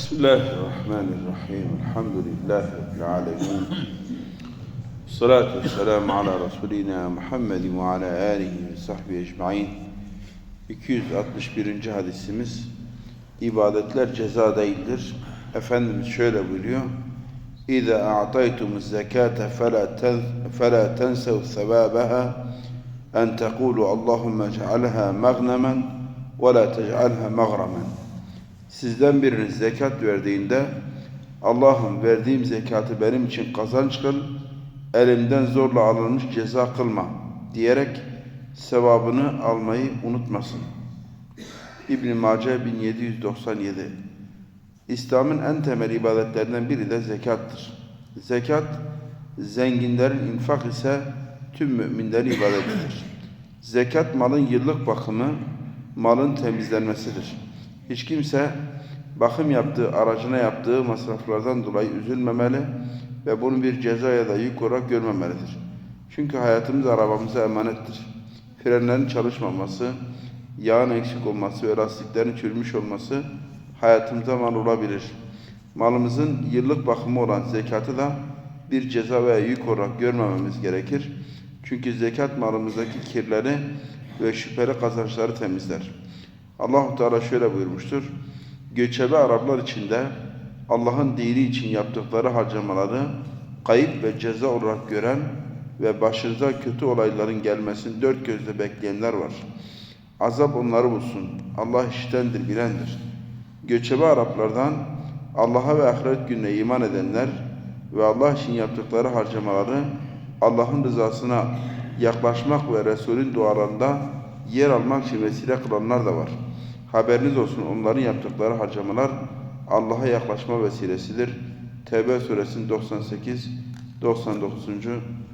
بسم الله الرحمن الرحيم الحمد لله رب العالمين الصلاة والسلام على ve ala alihi ve sahbihi ecmain 261. hadisimiz ibadetler ceza değildir. Efendimiz şöyle buyuruyor İza a'taytumuz zekate fela ten sevabaha en tekulu Allahumme cealha magnemen ve la tec'alha maghramen Sizden biriniz zekat verdiğinde Allah'ım verdiğim zekatı benim için kazanç kıl, elimden zorla alınmış ceza kılma diyerek sevabını almayı unutmasın. İbn Mace 1797 İslam'ın en temel ibadetlerinden biri de zekattır. Zekat, zenginlerin infak ise tüm müminlerin ibadetidir. Zekat malın yıllık bakımı, malın temizlenmesidir. Hiç kimse bakım yaptığı, aracına yaptığı masraflardan dolayı üzülmemeli ve bunu bir ceza ya da yük olarak görmemelidir. Çünkü hayatımız arabamıza emanettir. Frenlerin çalışmaması, yağın eksik olması ve lastiklerin çürümüş olması hayatımıza mal olabilir. Malımızın yıllık bakımı olan zekatı da bir ceza veya yük olarak görmememiz gerekir. Çünkü zekat malımızdaki kirleri ve şüpheli kazançları temizler. Allahu Teala şöyle buyurmuştur. Göçebe Araplar içinde Allah'ın dini için yaptıkları harcamaları kayıp ve ceza olarak gören ve başınıza kötü olayların gelmesini dört gözle bekleyenler var. Azap onları bulsun. Allah işitendir, bilendir. Göçebe Araplardan Allah'a ve ahiret gününe iman edenler ve Allah için yaptıkları harcamaları Allah'ın rızasına yaklaşmak ve Resulün dualarında yer almak için vesile kılanlar da var. Haberiniz olsun onların yaptıkları harcamalar Allah'a yaklaşma vesilesidir. Tevbe suresinin 98 99.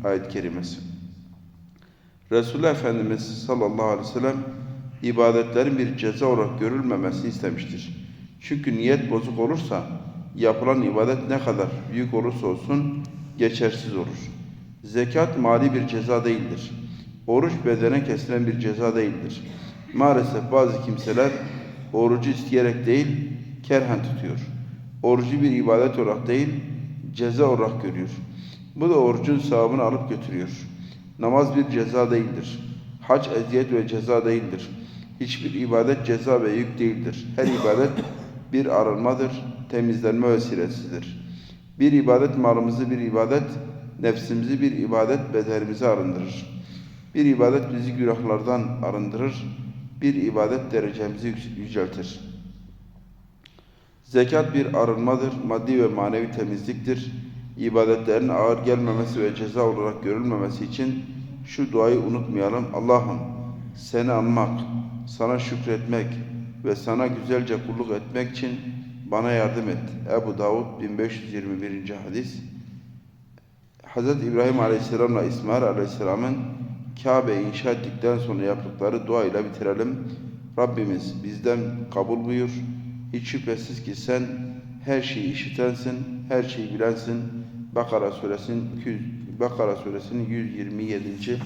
ayet-i kerimesi. Resulullah Efendimiz sallallahu aleyhi ve sellem ibadetlerin bir ceza olarak görülmemesini istemiştir. Çünkü niyet bozuk olursa yapılan ibadet ne kadar büyük olursa olsun geçersiz olur. Zekat mali bir ceza değildir. Oruç bedene kesilen bir ceza değildir. Maalesef bazı kimseler orucu isteyerek değil, kerhen tutuyor. Orucu bir ibadet olarak değil, ceza olarak görüyor. Bu da orucun sevabını alıp götürüyor. Namaz bir ceza değildir. Hac eziyet ve ceza değildir. Hiçbir ibadet ceza ve yük değildir. Her ibadet bir arınmadır, temizlenme vesilesidir. Bir ibadet malımızı bir ibadet, nefsimizi bir ibadet bedenimizi arındırır. Bir ibadet bizi günahlardan arındırır. Bir ibadet derecemizi yüceltir. Zekat bir arınmadır, maddi ve manevi temizliktir. İbadetlerin ağır gelmemesi ve ceza olarak görülmemesi için şu duayı unutmayalım. Allah'ım seni anmak, sana şükretmek ve sana güzelce kulluk etmek için bana yardım et. Ebu Davud 1521. hadis. Hz. İbrahim Aleyhisselam'la İsmail Aleyhisselam'ın Kabe inşa ettikten sonra yaptıkları dua ile bitirelim. Rabbimiz bizden kabul buyur. Hiç şüphesiz ki sen her şeyi işitensin, her şeyi bilensin. Bakara suresinin 200, Bakara suresinin 127.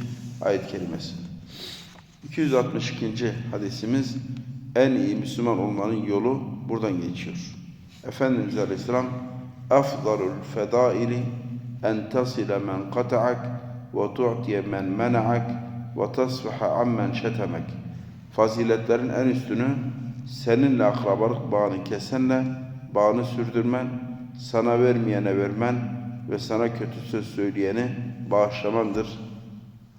ayet kelimesi. 262. hadisimiz en iyi Müslüman olmanın yolu buradan geçiyor. Efendimiz Aleyhisselam afdalul fedaili en tasile men kata'ak men mena'ak ve tasfaha ammen şetemek. Faziletlerin en üstünü seninle akrabalık bağını kesenle bağını sürdürmen, sana vermeyene vermen ve sana kötü söz söyleyeni bağışlamandır.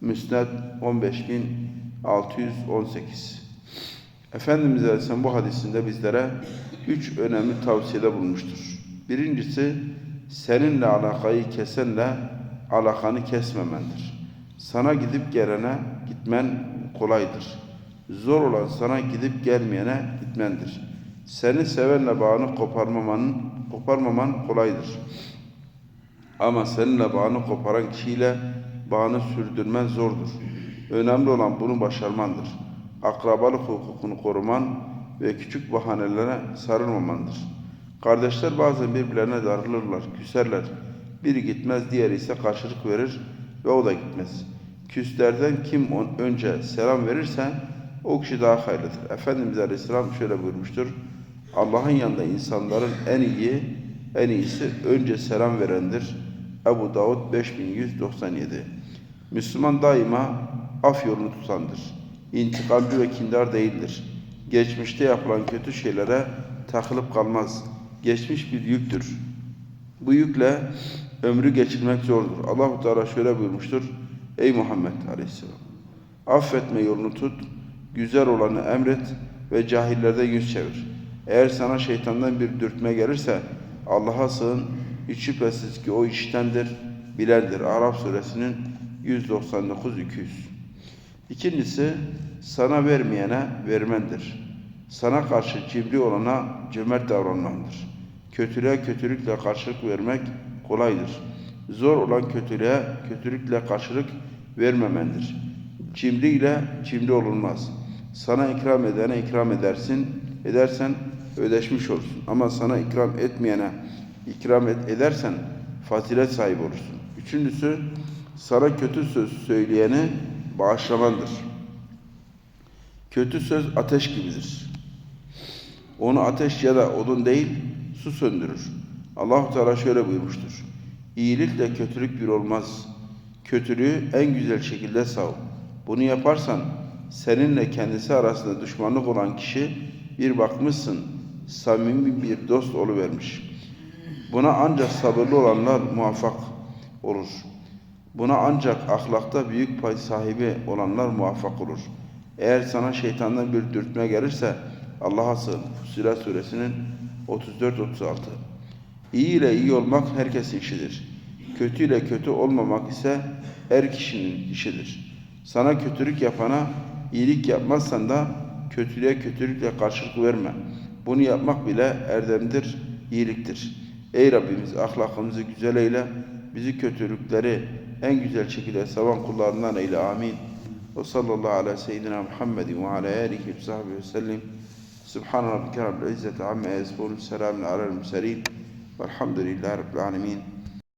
Müsned 15618 Efendimiz Aleyhisselam bu hadisinde bizlere üç önemli tavsiyede bulmuştur. Birincisi, seninle alakayı kesenle alakanı kesmemendir. Sana gidip gelene gitmen kolaydır. Zor olan sana gidip gelmeyene gitmendir. Seni sevenle bağını koparmamanın, koparmaman kolaydır. Ama seninle bağını koparan kişiyle bağını sürdürmen zordur. Önemli olan bunu başarmandır. Akrabalık hukukunu koruman ve küçük bahanelere sarılmamandır. Kardeşler bazen birbirlerine darılırlar, küserler. Biri gitmez, diğeri ise karşılık verir ve o da gitmez. Küslerden kim on önce selam verirse o kişi daha hayırlıdır. Efendimiz Aleyhisselam şöyle buyurmuştur. Allah'ın yanında insanların en iyi, en iyisi önce selam verendir. Ebu Davud 5197 Müslüman daima af yolunu tutandır. İntikamcı ve kindar değildir. Geçmişte yapılan kötü şeylere takılıp kalmaz. Geçmiş bir yüktür. Bu yükle ömrü geçirmek zordur. Allahu Teala şöyle buyurmuştur. Ey Muhammed Aleyhisselam. Affetme yolunu tut, güzel olanı emret ve cahillerden yüz çevir. Eğer sana şeytandan bir dürtme gelirse Allah'a sığın. Hiç şüphesiz ki o iştendir, bilendir. Arap suresinin 199-200. İkincisi, sana vermeyene vermendir. Sana karşı cimri olana cömert davranmandır. Kötülüğe kötülükle karşılık vermek kolaydır. Zor olan kötülüğe kötülükle karşılık vermemendir. Cimri ile cimri olunmaz. Sana ikram edene ikram edersin, edersen ödeşmiş olursun. Ama sana ikram etmeyene ikram et, edersen fazilet sahibi olursun. Üçüncüsü, sana kötü söz söyleyeni bağışlamandır. Kötü söz ateş gibidir. Onu ateş ya da odun değil, su söndürür. Allahu Teala şöyle buyurmuştur. İyilikle kötülük bir olmaz. Kötülüğü en güzel şekilde sav. Bunu yaparsan seninle kendisi arasında düşmanlık olan kişi bir bakmışsın samimi bir dost oluvermiş. Buna ancak sabırlı olanlar muvaffak olur. Buna ancak ahlakta büyük pay sahibi olanlar muvaffak olur. Eğer sana şeytandan bir dürtme gelirse Allah'a sığın. Fussilet suresinin 34-36 İyi ile iyi olmak herkesin işidir. Kötü ile kötü olmamak ise her kişinin işidir. Sana kötülük yapana iyilik yapmazsan da kötülüğe kötülükle karşılık verme. Bunu yapmak bile erdemdir, iyiliktir. Ey Rabbimiz ahlakımızı güzel eyle, bizi kötülükleri en güzel şekilde savan kullarından eyle. Amin. Ve sallallahu ala seyyidina Muhammedin ve ala ve ve سبحان ربك رب العزة عما يصفون السلام على المرسلين والحمد لله رب العالمين